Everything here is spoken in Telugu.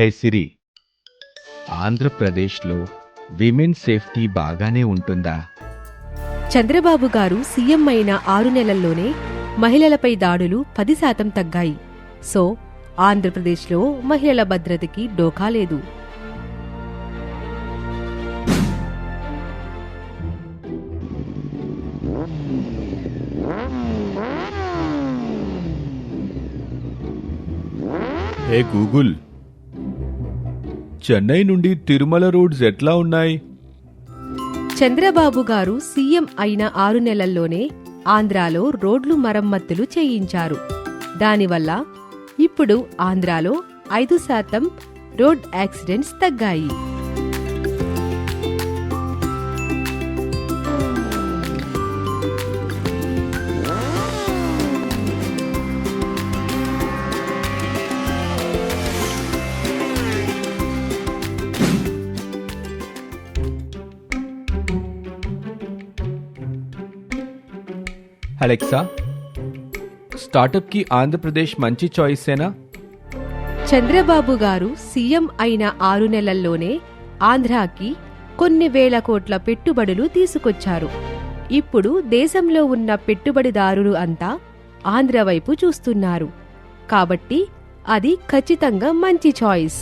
హే సిరి? ఆంధ్రప్రదేశ్లో విమెన్ సేఫ్టీ బాగానే ఉంటుందా? చంద్రబాబు గారు సీఎం అయిన ఆరు నెలల్లోనే మహిళలపై దాడులు పది శాతం తగ్గాయి. సో ఆంధ్రప్రదేశ్లో మహిళల భద్రతకి డోకా లేదు. హే గూగుల్ చెన్నై నుండి తిరుమల రోడ్స్ ఎట్లా ఉన్నాయి? చంద్రబాబు గారు సీఎం అయిన ఆరు నెలల్లోనే ఆంధ్రాలో రోడ్లు మరమ్మతులు చేయించారు. దానివల్ల ఇప్పుడు ఆంధ్రాలో ఐదు శాతం రోడ్ యాక్సిడెంట్స్ తగ్గాయి. అలెక్సా స్టార్టప్కి ఆంధ్రప్రదేశ్ మంచి చాయిసేనా? చంద్రబాబు గారు సీఎం అయిన ఆరు నెలల్లోనే ఆంధ్రాకి కొన్ని వేల కోట్ల పెట్టుబడులు తీసుకొచ్చారు. ఇప్పుడు దేశంలో ఉన్న పెట్టుబడిదారులు అంతా ఆంధ్ర వైపు చూస్తున్నారు. కాబట్టి అది ఖచ్చితంగా మంచి చాయిస్.